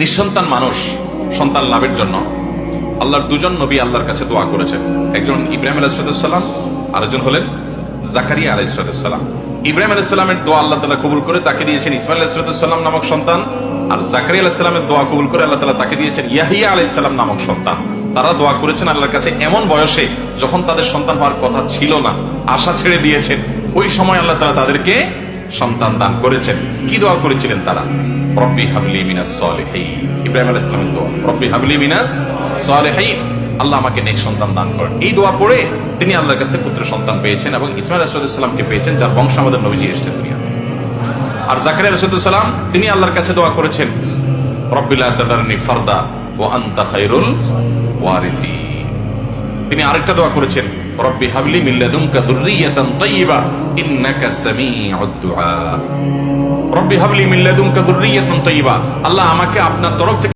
নিঃসন্তান মানুষ সন্তান লাভের জন্য। আল্লাহর দুজন নবী আল্লাহর কাছে দোয়া করেছেন। একজন ইব্রাহিম আলাইসালাম আরেকজন হলেন জাকারিয়া আলাইসালাম ইব্রাহিম আলাইসালামের দোয়া আল্লাহ তালা কবুল করে তাকে দিয়েছেন ইসমাইল আলাইসালাম নামক সন্তান, আর জাকারিয়া আলাইসালামের দোয়া কবুল করে আল্লাহ তালা তাকে দিয়েছেন ইয়াহিয়া আলাইসালাম নামক সন্তান। তারা দোয়া করেছেন আল্লাহর কাছে এমন বয়সে যখন তাদের সন্তান হওয়ার কথা ছিল না, আশা ছেড়ে দিয়েছেন, ওই সময় আল্লাহ তালা তাদেরকে সন্তান দান করেছেন। কি দোয়া করেছিলেন তারা? রব্বি হাবলি মিনাস সলিহিন। ইব্রাহিম আলাইহিস সালামের দোয়া। রব্বি হাবলি মিনাস সলিহিন। আল্লাহ আমাকে নেক সন্তান দান করেন। এই দোয়া পড়ে তিনি আল্লাহর কাছে পুত্র সন্তান পেয়েছেন এবং ইসমাইল আলাইহিসসালামকে পেয়েছেন, যার বংশ আমাদের নবীজি এসেছেন দুনিয়াতে। আর জাকারিয়া আলাইহিসসালাম তিনি আল্লাহর কাছে দোয়া করেছেন রব্বিল তাদারনি ফারদা ওয়া আনতা খায়রুল ওয়ারিসিন। তিনি আরেকটা দোয়া করেছেন, রব্বি হাবলি মিন লাদুনকা যুররিয়াতান তাইয়্যিবা ইন্নাকা সামিউদ দুআ রব্বি হাবলি মিন লাদুনকা যুররিয়াতান তাইয়্যিবা আল্লাহ আমাকে আপনার তরফ থেকে